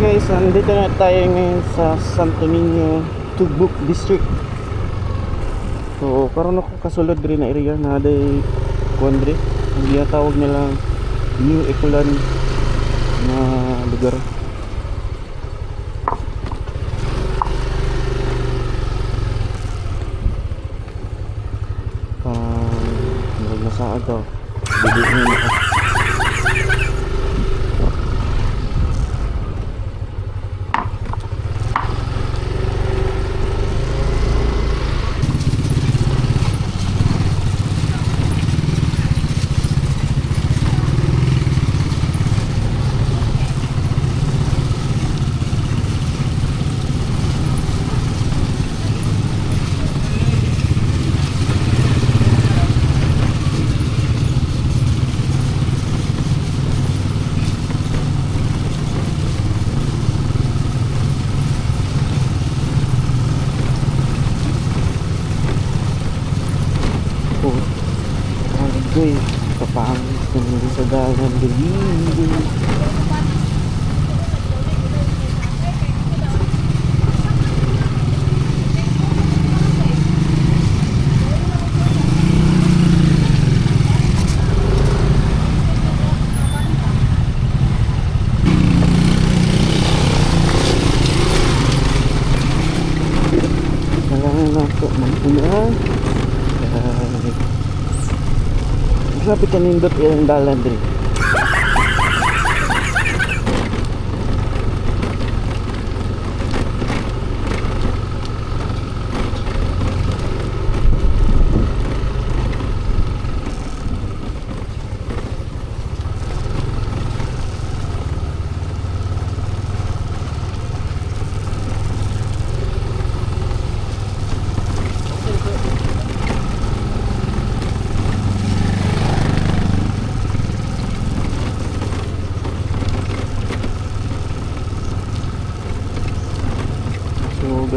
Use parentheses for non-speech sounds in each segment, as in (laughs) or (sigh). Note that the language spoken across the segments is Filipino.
guys, nandito na tayo ngayon sa Santo Niño, Tugbook District. So, parang ako kasulod rin na area na day kuandre. Hindi na tawag nilang New Ecolan na lugar. Um, uh, na saan to? Bibig na ako. po. Ang goy, kapangit naman sa dalan galindo. Kailangan na ito mag-ulan. Grabe kanindot yung dalan din.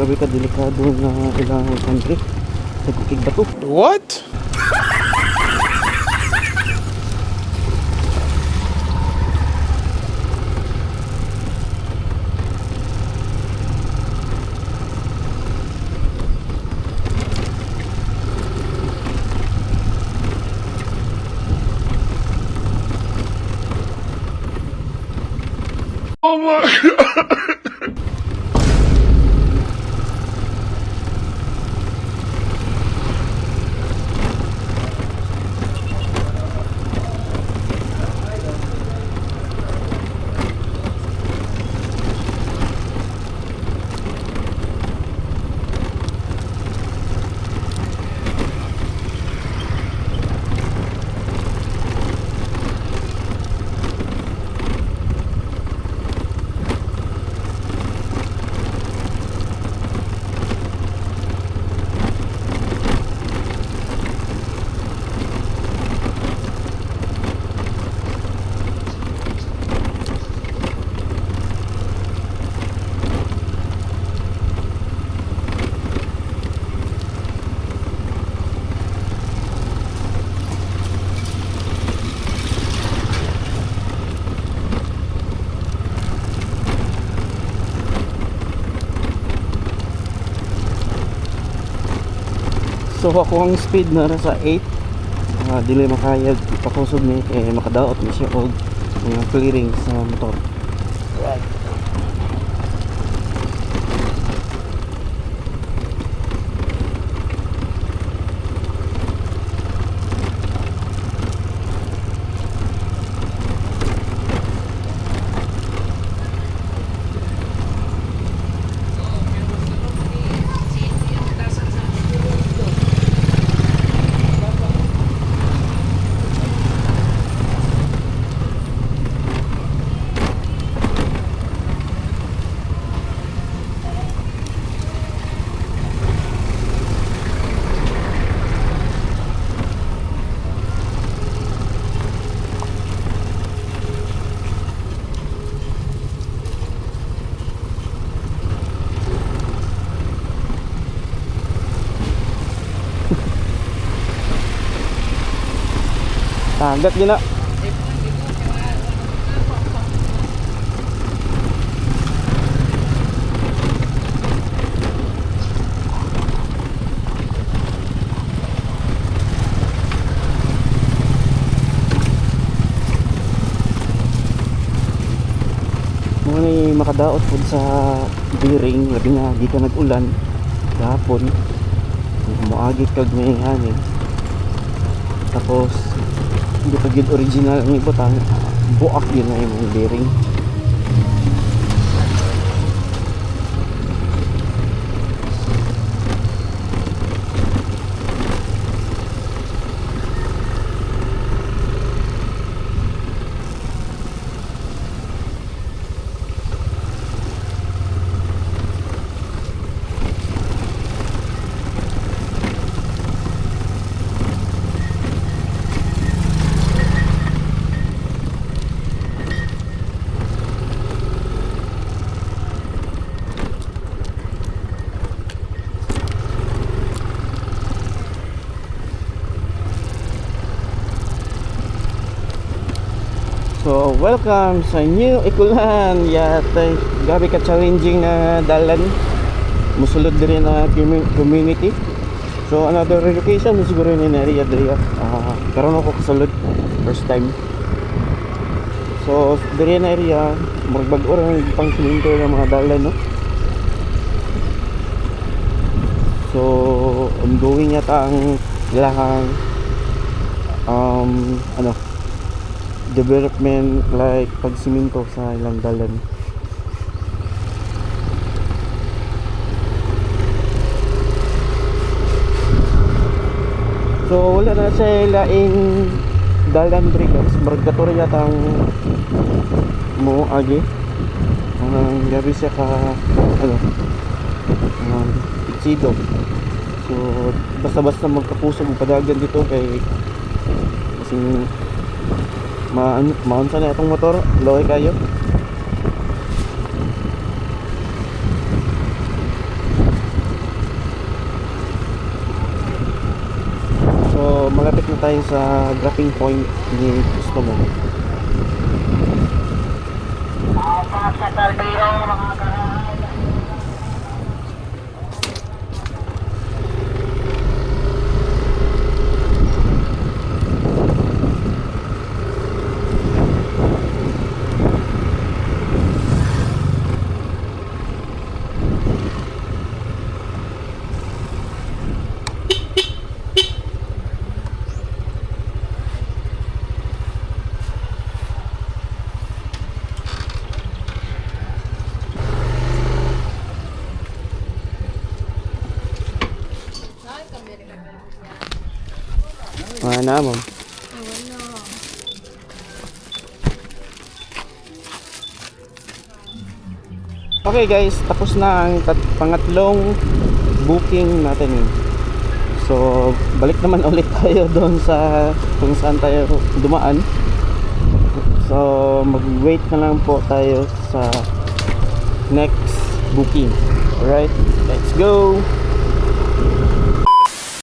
Grabe ka delikado na ilang country. Sa kukig bato. What? Oh my So, ako ang speed na nasa 8. Uh, dili makayag ipakusog ni eh, makadaot na siya og mga clearing sa motor. Dagat gina. Muna makadaot po sa bearing, labi nga dito nag-ulan, gahapon, maagit kag may hangin. Tapos hindi pa original ang ibutang buak yun na yung bearing So, welcome sa New Ikulan. Yatay, gabi ka challenging na dalan. Musulod din na commu- community. So, another relocation siguro ni area diri. Ah, karon ako kasulod first time. So, diri na area, murag bag-o ra ng pang silinto ng mga dalan, no? So, ongoing yata ang ilahang um, ano, development like pagsiminto sa ilang dalan so wala na siya laing dalan diri guys. Margator yata ang mo agi. Ang gabi siya ka ano um, pitsido so basta basta magkapusog padagan dito kay kasing ma maunsa na itong motor. Loy kayo. So malapit na tayo sa dropping point ni customer sa Caldero, mga mga na ma'am Okay guys, tapos na ang pangatlong booking natin. So, balik naman (laughs) ulit tayo doon sa kung saan tayo dumaan. So, mag-wait na lang po tayo sa next booking. Alright, let's go!